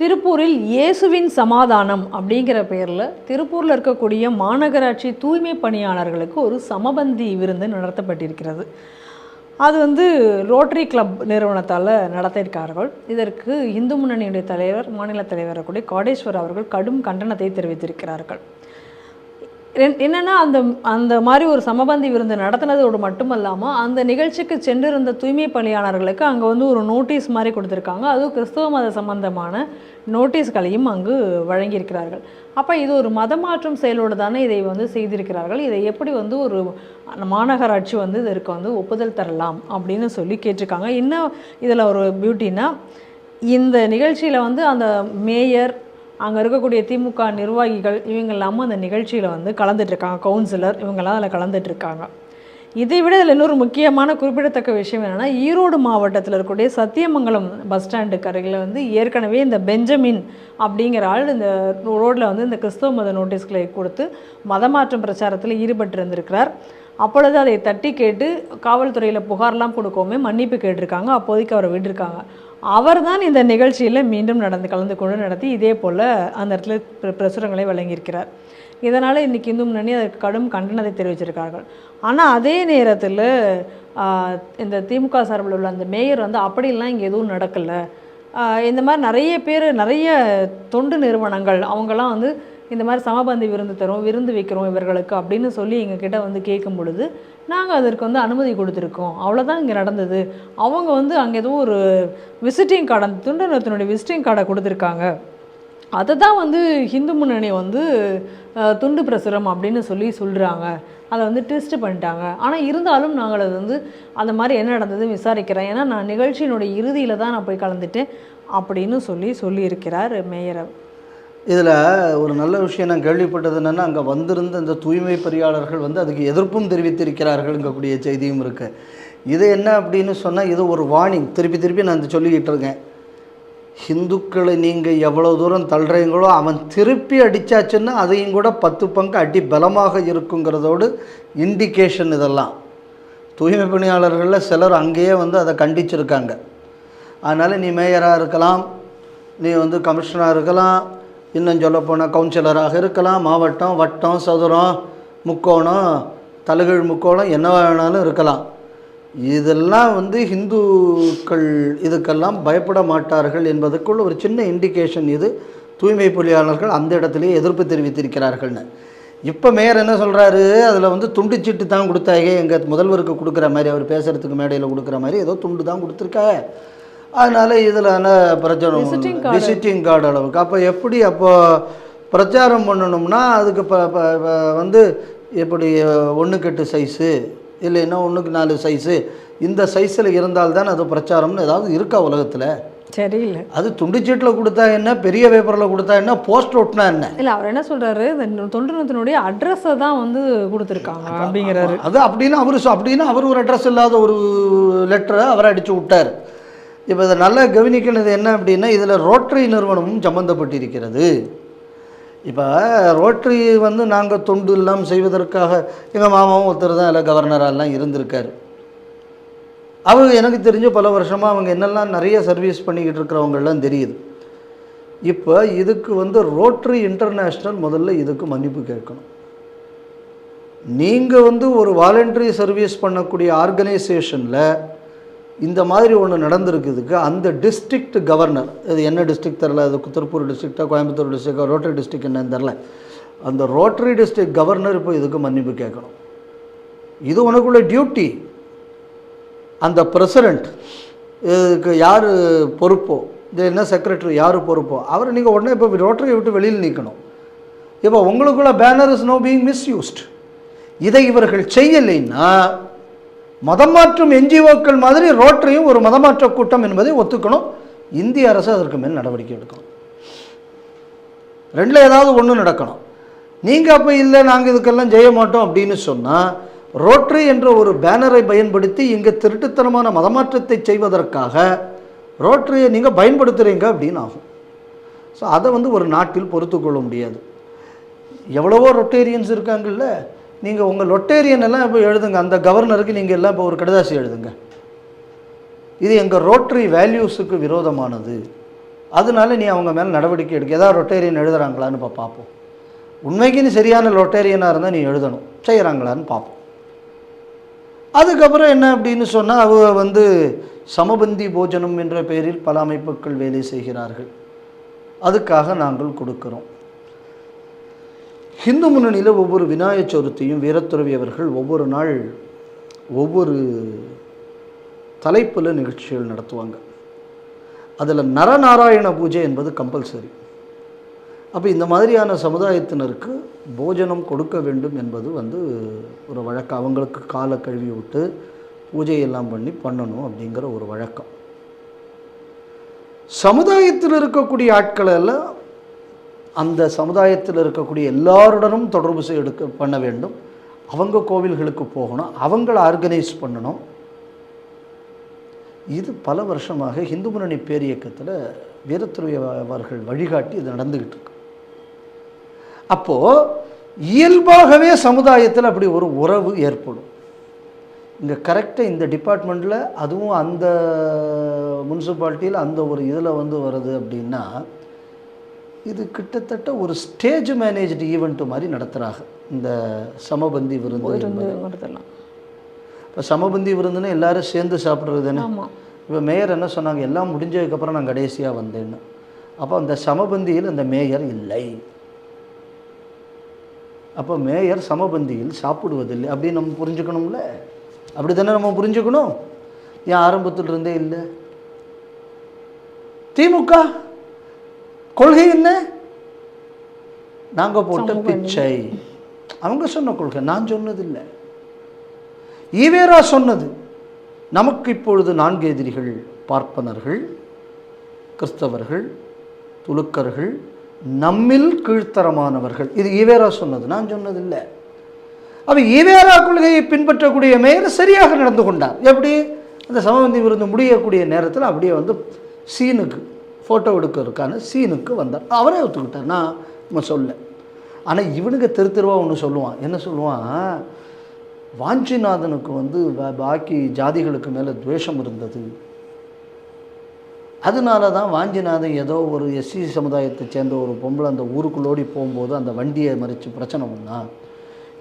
திருப்பூரில் இயேசுவின் சமாதானம் அப்படிங்கிற பெயரில் திருப்பூரில் இருக்கக்கூடிய மாநகராட்சி தூய்மை பணியாளர்களுக்கு ஒரு சமபந்தி விருந்து நடத்தப்பட்டிருக்கிறது. அது வந்து ரோட்டரி கிளப் நிறுவனத்தால் நடத்தியிருக்கார்கள். இதற்கு இந்து முன்னணியுடைய தலைவர் மாநில தலைவர் கூடிய காடேஸ்வர் அவர்கள் கடும் கண்டனத்தை தெரிவித்திருக்கிறார்கள். என்னென்னா அந்த அந்த மாதிரி ஒரு சமபந்தி விருந்து நடத்தினதோடு மட்டுமல்லாமல் அந்த நிகழ்ச்சிக்கு சென்றிருந்த தூய்மை பணியாளர்களுக்கு அங்கே வந்து ஒரு நோட்டீஸ் மாதிரி கொடுத்துருக்காங்க. அதுவும் கிறிஸ்தவ மத சம்பந்தமான நோட்டீஸ்களையும் அங்கு வழங்கியிருக்கிறார்கள். அப்போ இது ஒரு மதமாற்றம் செயலோடு தானே இதை வந்து செய்திருக்கிறார்கள். இதை எப்படி வந்து ஒரு மாநகராட்சி வந்து இதற்கு வந்து ஒப்புதல் தரலாம் அப்படின்னு சொல்லி கேட்டிருக்காங்க. இன்னும் இதில் ஒரு பியூட்டினா இந்த நிகழ்ச்சியில் வந்து அந்த மேயர் அங்கே இருக்கக்கூடிய திமுக நிர்வாகிகள் இவங்க எல்லாமும் அந்த நிகழ்ச்சியில் வந்து கலந்துட்டுருக்காங்க. கவுன்சிலர் இவங்கெல்லாம் அதில் கலந்துட்டுருக்காங்க. இதை விட இதில் இன்னொரு முக்கியமான குறிப்பிடத்தக்க விஷயம் என்னென்னா ஈரோடு மாவட்டத்தில் இருக்கக்கூடிய சத்தியமங்கலம் பஸ் ஸ்டாண்டுக்கு அருகில் வந்து ஏற்கனவே இந்த பெஞ்சமின் அப்படிங்கிற ஆள் இந்த ரோட்டில் வந்து இந்த கிறிஸ்தவ மத நோட்டீஸ்களை கொடுத்து மதமாற்றம் பிரச்சாரத்தில் ஈடுபட்டு இருந்திருக்கிறார் அப்பொழுது அதை தட்டி கேட்டு காவல்துறையில் புகார்லாம் கொடுக்கவுமே மன்னிப்பு கேட்டிருக்காங்க. அப்போதைக்கு அவரை விட்டிருக்காங்க. அவர் தான் இந்த நிகழ்ச்சியில் மீண்டும் நடந்து கலந்து கொண்டு நடத்தி இதே போல் அந்த இடத்துல பிர- பிரசுரங்களை வழங்கியிருக்கிறார். இதனால் இன்றைக்கி இந்து முன்னணி அதற்கு கடும் கண்டனத்தை தெரிவிச்சிருக்கார்கள். ஆனால் அதே நேரத்தில் இந்த திமுக சார்பில் உள்ள அந்த மேயர் வந்து அப்படிலாம் இங்கே எதுவும் நடக்கலை. இந்த மாதிரி நிறைய பேர் நிறைய தொண்டு நிறுவனங்கள் அவங்கெல்லாம் வந்து இந்த மாதிரி சமபந்தி விருந்து தரும் விருந்து வைக்கிறோம் இவர்களுக்கு அப்படின்னு சொல்லி எங்ககிட்ட வந்து கேட்கும் பொழுது நாங்கள் அதற்கு வந்து அனுமதி கொடுத்துருக்கோம். அவ்வளோதான் இங்கே நடந்தது. அவங்க வந்து அங்கே ஏதோ ஒரு விசிட்டிங் கார்டு அந்த தொண்டு நிறுவனத்தினுடைய விசிட்டிங் கார்டை கொடுத்துருக்காங்க. அதை தான் வந்து ஹிந்து முன்னணி வந்து துண்டு பிரசுரம் அப்படின்னு சொல்லி சொல்கிறாங்க அதை வந்து ட்விஸ்ட் பண்ணிட்டாங்க. ஆனால் இருந்தாலும் நாங்கள் அது வந்து அந்த மாதிரி என்ன நடந்ததுன்னு விசாரிக்கிறேன். ஏன்னா நான் நிகழ்ச்சியினுடைய இறுதியில் தான் நான் போய் கலந்துட்டேன் அப்படின்னு சொல்லி சொல்லியிருக்கிறார் மேயர் இதில் ஒரு நல்ல விஷயம் நான் கேள்விப்பட்டது என்னென்னா அங்கே வந்திருந்த இந்த தூய்மை பொறியாளர்கள் வந்து அதுக்கு எதிர்ப்பும் தெரிவித்திருக்கிறார்கள்ங்கக்கூடிய செய்தியும் இருக்குது இது என்ன அப்படின்னு சொன்னால் இது ஒரு வார்னிங் திருப்பி திருப்பி நான் இதை சொல்லிக்கிட்டு இருக்கேன். ஹிந்துக்களை நீங்கள் எவ்வளோ தூரம் தள்ளுறீங்களோ அவன் திருப்பி அடித்தாச்சுன்னா அதையும் கூட பத்து பங்கு அடி பலமாக இருக்குங்கிறதோடு இண்டிகேஷன் இதெல்லாம். தூய்மை பணியாளர்களில் சிலர் அங்கேயே வந்து அதை கண்டிச்சிருக்காங்க. அதனால் நீ மேயராக இருக்கலாம் நீ வந்து கமிஷனராக இருக்கலாம் இன்னும் சொல்லப்போனால் கவுன்சிலராக இருக்கலாம் மாவட்டம் வட்டம் சதுரம் முக்கோணம் தலகீழ் முக்கோணம் என்ன வேணாலும் இருக்கலாம். இதெல்லாம் வந்து ஹிந்துக்கள் இதுக்கெல்லாம் பயப்பட மாட்டார்கள் என்பதற்குள் ஒரு சின்ன இண்டிகேஷன் இது. தூய்மை பொறியாளர்கள் அந்த இடத்துலையே எதிர்ப்பு தெரிவித்திருக்கிறார்கள்னு. இப்போ மேயர் என்ன சொல்கிறாரு அதில் வந்து துண்டுச்சீட்டு தான் கொடுத்தாயே எங்கள் முதல்வருக்கு கொடுக்குற மாதிரி அவர் பேசுகிறதுக்கு மேடையில் கொடுக்குற மாதிரி ஏதோ துண்டு தான் கொடுத்துருக்காங்க. அதனால் இதில் பிரச்சனை. விசிட்டிங் கார்டு அளவுக்கு. அப்போ எப்படி அப்போ பிரச்சாரம் பண்ணணும்னா அதுக்கு இப்போ வந்து எப்படி ஒன்றுக்கு எட்டு சைஸு இல்லைன்னா ஒன்றுக்கு நாலு சைஸு இந்த சைஸில் இருந்தால்தான் அது பிரச்சாரம்னு ஏதாவது இருக்கா உலகத்தில்? சரியில்லை. அது துண்டுச்சீட்டில் கொடுத்தா என்ன? பெரிய பேப்பரில் கொடுத்தா என்ன? போஸ்ட் ஒட்டினா என்ன? இல்லை அவர் என்ன சொல்கிறாரு இந்த தொண்டு நிறுவனத்தினுடைய அட்ரஸை தான் வந்து கொடுத்துருக்காங்க அப்படிங்கிறாரு. அது அப்படின்னு அவர் அப்படின்னு அவர் ஒரு அட்ரஸ் இல்லாத ஒரு லெட்டரை அவர் அடித்து விட்டார். இப்போ இதை நல்லா கவனிக்கிறது என்ன அப்படின்னா இதில் ரோட்டரி நிறுவனமும் சம்மந்தப்பட்டிருக்கிறது இப்போ ரோட்டரி வந்து நாங்கள் தொண்டு இல்லாமல் செய்வதற்காக எங்கள் மாமாவும் ஒருத்தர் தான் எல்லாம் கவர்னராகலாம் இருந்திருக்கார். அவர் எனக்கு தெரிஞ்சு பல வருஷமாக அவங்க என்னெல்லாம் நிறைய சர்வீஸ் பண்ணிக்கிட்டு இருக்கிறவங்கெல்லாம் தெரியுது. இப்போ இதுக்கு வந்து ரோட்டரி இன்டர்நேஷ்னல் முதல்ல இதுக்கு மன்னிப்பு கேட்கணும். நீங்கள் வந்து ஒரு வாலண்டரி சர்வீஸ் பண்ணக்கூடிய ஆர்கனைசேஷனில் இந்த மாதிரி ஒன்று நடந்திருக்குதுக்கு அந்த டிஸ்ட்ரிக்ட் கவர்னர் இது என்ன டிஸ்ட்ரிக்ட் தெரில அது திருப்பூர் டிஸ்ட்ரிக்டா கோயம்புத்தூர் டிஸ்ட்ரிக்டா ரோட்டரி டிஸ்ட்ரிக்ட் என்னன்னு தெரில அந்த ரோட்டரி டிஸ்ட்ரிக்ட் கவர்னர் இப்போ இதுக்கு மன்னிப்பு கேட்கணும். இது உனக்குள்ள டியூட்டி அந்த பிரசிடெண்ட் இதுக்கு யார் பொறுப்போ இது என்ன செக்ரட்டரி யார் பொறுப்போ அவரை நீங்கள் உடனே இப்போ ரோட்டரியை விட்டு வெளியில் நீக்கணும். இப்போ உங்களுக்குள்ள banner is no being misused இதை இவர்கள் செய்யலைன்னா மதம் மாற்றும் என்ஜிஓக்கள் மாதிரி ரோட்டரியும் ஒரு மதமாற்ற கூட்டம் என்பதை ஒத்துக்கணும். இந்திய அரசு அதற்கு மேல் நடவடிக்கை எடுக்கணும். ரெண்டில் ஏதாவது ஒன்று நடக்கணும். நீங்கள் அப்போ இல்லை நாங்கள் இதுக்கெல்லாம் செய்ய மாட்டோம் அப்படின்னு சொன்னால் ரோட்ரி என்ற ஒரு பேனரை பயன்படுத்தி இங்கே திருட்டுத்தனமான மதமாற்றத்தை செய்வதற்காக ரோட்டரியை நீங்கள் பயன்படுத்துகிறீங்க அப்படின்னு ஆகும். ஸோ அதை வந்து ஒரு நாட்டில் பொறுத்துக்கொள்ள முடியாது. எவ்வளவோ ரொட்டேரியன்ஸ் இருக்காங்கல்ல நீங்கள் உங்கள் ரொட்டேரியன் எல்லாம் இப்போ எழுதுங்க. அந்த கவர்னருக்கு நீங்கள் எல்லாம் இப்போ ஒரு கடிதாசி எழுதுங்க. இது எங்கள் ரோட்டரி வேல்யூஸுக்கு விரோதமானது. அதனால நீ அவங்க மேலே நடவடிக்கை எடுக்க. ஏதாவது ரொட்டேரியன் எழுதுறாங்களான்னு இப்போ பார்ப்போம் உண்மைக்குன்னு சரியான ரொட்டேரியனாக இருந்தால் நீ எழுதணும். செய்கிறாங்களான்னு பார்ப்போம் அதுக்கப்புறம் என்ன அப்படின்னு சொன்னால் அவ வந்து சமபந்தி போஜனம் என்ற பெயரில் பல அமைப்புகள் வேலை செய்கிறார்கள். அதுக்காக நாங்கள் கொடுக்குறோம். ஹிந்து முன்னணியில் ஒவ்வொரு விநாயக சதுர்த்தியும் வீரத்துறவி அவர்கள் ஒவ்வொரு நாள் ஒவ்வொரு தலைப்பில் நிகழ்ச்சிகள் நடத்துவாங்க. அதில் நரநாராயண பூஜை என்பது கம்பல்சரி. அப்போ இந்த மாதிரியான சமுதாயத்தினருக்கு போஜனம் கொடுக்க வேண்டும் என்பது வந்து ஒரு வழக்கம். அவங்களுக்கு காலை கழுவி விட்டு பூஜையெல்லாம் பண்ணி பண்ணணும் அப்படிங்கிற ஒரு வழக்கம். சமுதாயத்தில் இருக்கக்கூடிய ஆட்களை எல்லாம் அந்த சமுதாயத்தில் இருக்கக்கூடிய எல்லாருடனும் தொடர்பு செய் எடுக்க பண்ண வேண்டும். அவங்க கோவில்களுக்கு போகணும். அவங்கள ஆர்கனைஸ் பண்ணணும். இது பல வருஷமாக இந்து முன்னணி பேரியக்கத்தில் வீரத்துறை அவர்கள் வழிகாட்டி இது நடந்துக்கிட்டு இருக்கு. அப்போது இயல்பாகவே சமுதாயத்தில் அப்படி ஒரு உறவு ஏற்படும். இங்கே கரெக்டாக இந்த டிபார்ட்மெண்ட்டில் அதுவும் அந்த முனிசிபாலிட்டியில் அந்த ஒரு இதில் வந்து வருது அப்படின்னா இது கிட்டத்தட்ட ஒரு ஸ்டேஜ் மேனேஜ்டு ஈவெண்ட் மாதிரி நடத்துகிறாங்க இந்த சமபந்தி விருந்து இப்போ சமபந்தி விருந்துன்னு எல்லாரும் சேர்ந்து சாப்பிட்றது தானே? இப்போ மேயர் என்ன சொன்னாங்க? எல்லாம் முடிஞ்சதுக்கப்புறம் நான் கடைசியாக வந்தேன்னு. அப்போ அந்த சமபந்தியில் அந்த மேயர் இல்லை. அப்போ மேயர் சமபந்தியில் சாப்பிடுவதில்லை. அப்படின்னு நம்ம புரிஞ்சுக்கணும்ல? அப்படி தானே நம்ம புரிஞ்சுக்கணும்? ஏன் ஆரம்பத்தில் இருந்தே இல்லை? திமுக கொள்கை என்ன? நாங்கள் போட்ட பிச்சை. அவங்க சொன்ன கொள்கை. நான் சொன்னதில்லை. ஈவேரா சொன்னது நமக்கு இப்பொழுது நான்கு எதிரிகள் பார்ப்பனர்கள் கிறிஸ்தவர்கள் துலுக்கர்கள் நம்மில் கீழ்த்தரமானவர்கள். இது ஈவேரா சொன்னது. நான் சொன்னதில்லை. அவ ஈவேரா கொள்கையை பின்பற்றக்கூடிய மேயர் சரியாக நடந்து கொண்டார். எப்படி? அந்த சமபந்தி விருந்து முடியக்கூடிய நேரத்தில் அப்படியே வந்து சீனுக்கு ஃபோட்டோ எடுக்கிறதுக்கான சீனுக்கு வந்தார். அவரே ஒத்துக்கிட்டார். நான் நம்ம சொல்ல. ஆனால் இவனுக்கு தெரு தெருவாக ஒன்று சொல்லுவான். என்ன சொல்லுவான்? வாஞ்சிநாதனுக்கு வந்து பாக்கி ஜாதிகளுக்கு மேலே துவேஷம் இருந்தது. அதனால தான் வாஞ்சிநாதன் ஏதோ ஒரு எஸ்சி சமுதாயத்தை சேர்ந்த ஒரு பொம்பளை அந்த ஊருக்குள்ளோடி போகும்போது அந்த வண்டியை மறித்து பிரச்சனை பண்ணான்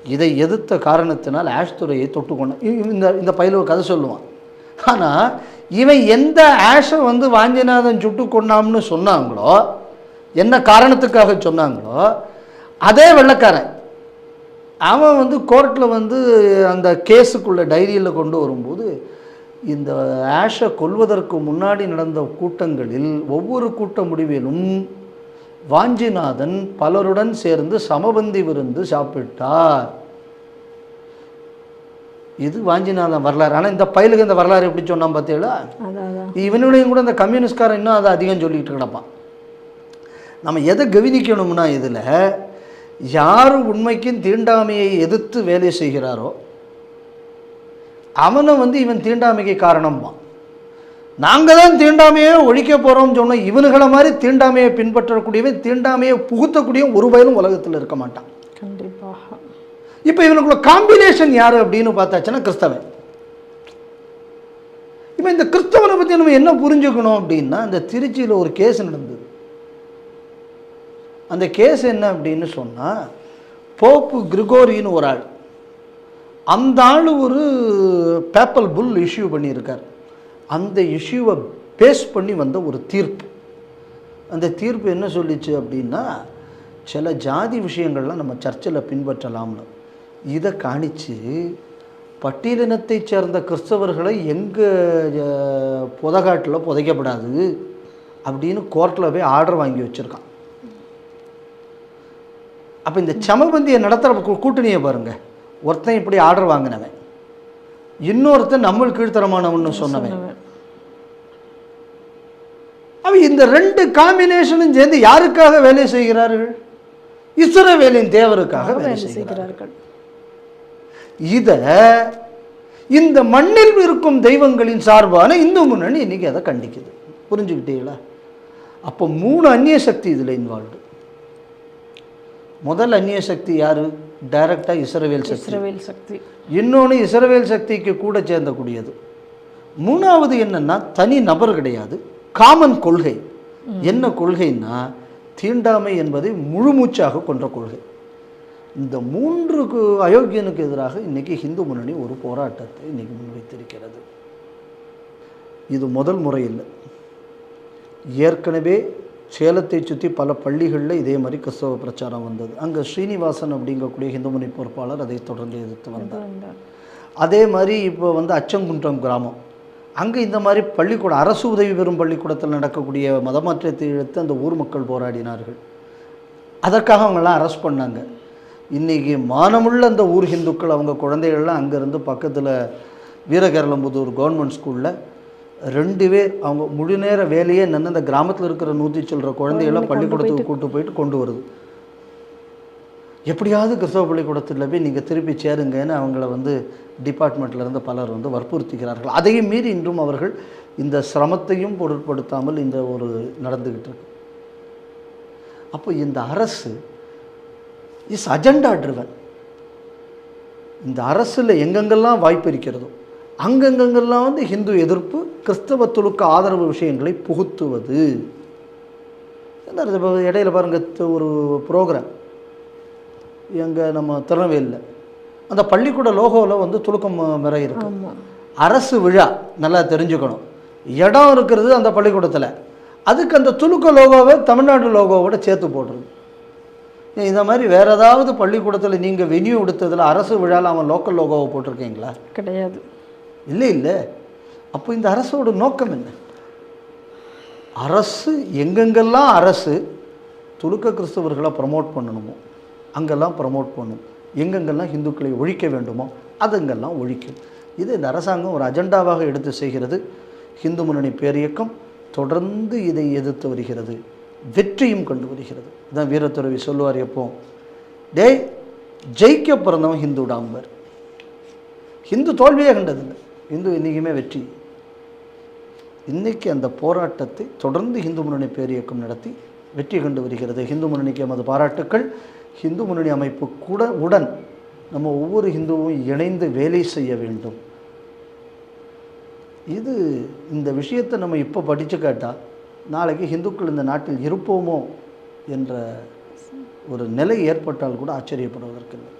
இதை எதிர்த்த காரணத்தினால் ஆஷ்துரையை தொட்டுக்கொண்டான். இந்த இந்த பயில கதை சொல்லுவான். ஆனால் இவன் எந்த ஆஷை வந்து வாஞ்சிநாதன் சுட்டு கொண்டாம்னு சொன்னாங்களோ என்ன காரணத்துக்காக சொன்னாங்களோ அதே வெள்ளக்காரன். அவன் வந்து கோர்ட்டில் வந்து அந்த கேஸுக்குள்ளே டைரியில் கொண்டு வரும்போது இந்த ஆஷை கொல்வதற்கு முன்னாடி நடந்த கூட்டங்களில் ஒவ்வொரு கூட்ட முடிவிலும் வாஞ்சிநாதன் பலருடன் சேர்ந்து சமபந்தி விருந்து சாப்பிட்டார். இது வாஞ்சிநாதன் வரலாறு. ஆனால் இந்த பயலுக்கு இந்த வரலாறு எப்படி சொன்னான் பார்த்தீங்களா இவனுடையும் கூட இந்த கம்யூனிஸ்ட்காரன் இன்னும் அதை அதிகம் சொல்லிட்டு கிடப்பான். நம்ம எதை கவனிக்கணும்னா இதில் யார் உண்மைக்கும் தீண்டாமையை எதிர்த்து வேலை செய்கிறாரோ அவனை வந்து இவன் தீண்டாமைக்கு காரணம்பான். நாங்கள் தான் தீண்டாமையை ஒழிக்க போகிறோம்னு சொன்னால் இவனுகளை மாதிரி தீண்டாமையை பின்பற்றக்கூடியவன் தீண்டாமையை புகுத்தக்கூடிய ஒரு வயலும் உலகத்தில் இருக்க மாட்டான். இப்போ இவனுக்குள்ள காம்பினேஷன் யார் அப்படின்னு பார்த்தாச்சுன்னா கிறிஸ்தவன். இப்போ இந்த கிறிஸ்தவனை பற்றி நம்ம என்ன புரிஞ்சுக்கணும் அப்படின்னா இந்த திருச்சியில் ஒரு கேஸ் நடந்தது. அந்த கேஸ் என்ன அப்படின்னு சொன்னால் போப்பு கிரிகோரின்னு ஒரு ஆள் அந்த ஆள் ஒரு பேப்பல் புல் இஷ்யூ பண்ணியிருக்கார். அந்த இஷ்யூவை பேஸ் பண்ணி வந்த ஒரு தீர்ப்பு. அந்த தீர்ப்பு என்ன சொல்லிச்சு அப்படின்னா சில ஜாதி விஷயங்கள்லாம் நம்ம சர்ச்சில் பின்பற்றலாம்னு. இதை காணிச்சு பட்டியலினத்தைச் சேர்ந்த கிறிஸ்தவர்களை எங்கள் புதகாட்டில் புதைக்கப்படாது அப்படின்னு கோர்ட்டில் போய் ஆர்டர் வாங்கி வச்சுருக்கான். அப்போ இந்த சமபந்தியை நடத்துகிற கூட்டணியை பாருங்க. ஒருத்தன் இப்படி ஆர்டர் வாங்கினவன். இன்னொருத்தன் நம்ம கீழ்த்தரமானவன்னு சொன்னவன். அவன் இந்த ரெண்டு காம்பினேஷனும் சேர்ந்து யாருக்காக வேலை செய்கிறார்கள்? இஸ்ரவேலின் தேவருக்காக வேலை செய்கிறார்கள்? இத இந்த மண்ணில் இருக்கும் தெய்வங்களின் சார்பான இந்து முன்னணி இன்னைக்கு அதை கண்டிக்குது. புரிஞ்சுக்கிட்டீங்களா? அப்போ மூணு அந்நிய சக்தி இதில் இன்வால்வ்டு முதல் அந்நிய சக்தி யாரு? டைரக்டாக இஸ்ரவேல் சக்தி. இஸ்ரவேல் சக்தி. இன்னொன்று இஸ்ரவேல் சக்திக்கு கூட சேர்ந்தக்கூடியது. மூணாவது என்னன்னா தனி நபர் கிடையாது. காமன் கொள்கை. என்ன கொள்கைன்னா தீண்டாமை என்பதை முழுமூச்சாக கொன்ற கொள்கை. இந்த மூன்று கு- அயோக்கியனுக்கு எதிராக இன்னைக்கு இந்து முன்னணி ஒரு போராட்டத்தை இன்னைக்கு முன்வைத்திருக்கிறது. இது முதல் முறை இல்லை ஏற்கனவே சேலத்தை சுற்றி பல பள்ளிகளில் இதே மாதிரி கிறிஸ்தவ பிரச்சாரம் வந்தது. அங்கே ஸ்ரீனிவாசன் அப்படிங்கக்கூடிய இந்து முன்னணி பொறுப்பாளர் அதை தொடர்ந்து எதிர்த்து வந்தார். அதே மாதிரி இப்போ வந்து அச்சங்குன்றம் கிராமம். அங்கே இந்த மாதிரி பள்ளிக்கூடம் அரசு உதவி பெறும் பள்ளிக்கூடத்தில் நடக்கக்கூடிய மதமாற்றத்தை இழுத்து அந்த ஊர் மக்கள் போராடினார்கள். அதற்காக அவங்கெல்லாம் அரெஸ்ட் பண்ணாங்க. இன்றைக்கி மானமுள்ள அந்த ஊர் ஹிந்துக்கள் அவங்க குழந்தைகள்லாம் அங்கேருந்து பக்கத்தில் வீரகேரளம்புதூர் கவர்மெண்ட் ஸ்கூலில் ரெண்டு பேர் அவங்க முழு நேர வேலையே நின்று அந்த கிராமத்தில் இருக்கிற நூற்றி சில்லற குழந்தைகளை பள்ளிக்கூடத்துக்கு கூட்டு போயிட்டு கொண்டு வருது. எப்படியாவது கிறிஸ்தவ பள்ளிக்கூடத்தில் போய் நீங்கள் திருப்பி சேருங்கன்னு அவங்கள வந்து டிபார்ட்மெண்ட்ல இருந்து பலர் வந்து வற்புறுத்துகிறார்கள். அதையும் மீறி இன்றும் அவர்கள் இந்த சிரமத்தையும் பொருட்படுத்தாமல் இந்த ஒரு நடந்துக்கிட்டு இருக்கு. அப்போ இந்த அரசு இஸ் அஜெண்டா ட்ரிவன் இந்த அரசில் எங்கெங்கெல்லாம் வாய்ப்பு இருக்கிறதோ அங்கங்கெங்கெல்லாம் வந்து ஹிந்து எதிர்ப்பு கிறிஸ்தவத்துளுக்கு ஆதரவு விஷயங்களை புகுத்துவது. இப்ப இடையில பாருங்க த- ஒரு ப்ரோக்ராம் எங்கள் நம்ம திருநெல்வேலியில். அந்த பள்ளிக்கூட லோகோவில் வந்து துலுக்கம் மிறை இருக்கு. அரசு விழா நல்லா தெரிஞ்சுக்கணும். இடம் இருக்கிறது அந்த பள்ளிக்கூடத்தில். அதுக்கு அந்த துலுக்க லோகோவை தமிழ்நாடு லோகோவோட சேர்த்து போடுறது இந்த மாதிரி வேறு ஏதாவது பள்ளிக்கூடத்தில் நீங்கள் வெனியூ எடுத்ததில் அரசு விழாவில் அவன் லோக்கல் லோகோவை போட்டிருக்கீங்களா? கிடையாது. இல்லை இல்லை. அப்போ இந்த அரசோட நோக்கம் என்ன? அரசு எங்கெங்கெல்லாம் அரசு துலுக்க கிறிஸ்தவர்களை ப்ரமோட் பண்ணணுமோ அங்கெல்லாம் ப்ரமோட் பண்ணும். எங்கெங்கெல்லாம் இந்துக்களை ஒழிக்க வேண்டுமோ அதுங்கெல்லாம் ஒழிக்கும். இது இந்த அரசாங்கம் ஒரு அஜெண்டாவாக எடுத்து செய்கிறது. இந்து முன்னணி பேரியக்கம் தொடர்ந்து இதை எதிர்த்து வருகிறது. வெற்றியும் கண்டு வருகிறது. இதான் வீரத்துறவி சொல்லுவார் எப்போ? டே ஜெயிக்க பிறந்தவன் ஹிந்து டாம்பர். ஹிந்து தோல்வியே கண்டதில்லை. ஹிந்து இன்றைக்குமே வெற்றி. இன்னைக்கு அந்த போராட்டத்தை தொடர்ந்து ஹிந்து முன்னணி பேரியக்கம் நடத்தி வெற்றி கண்டு வருகிறது. ஹிந்து முன்னணிக்கு எமது பாராட்டுக்கள். ஹிந்து முன்னணி அமைப்பு கூட உடன் நம்ம ஒவ்வொரு ஹிந்துவும் இணைந்து வேலை செய்ய வேண்டும். இது இந்த விஷயத்தை நம்ம இப்போ படித்து கேட்டால் நாளைக்கு இந்துக்கள் இந்த நாட்டில் இருப்போமோ என்ற ஒரு நிலை ஏற்பட்டால் கூட ஆச்சரியப்படுவதற்கில்லை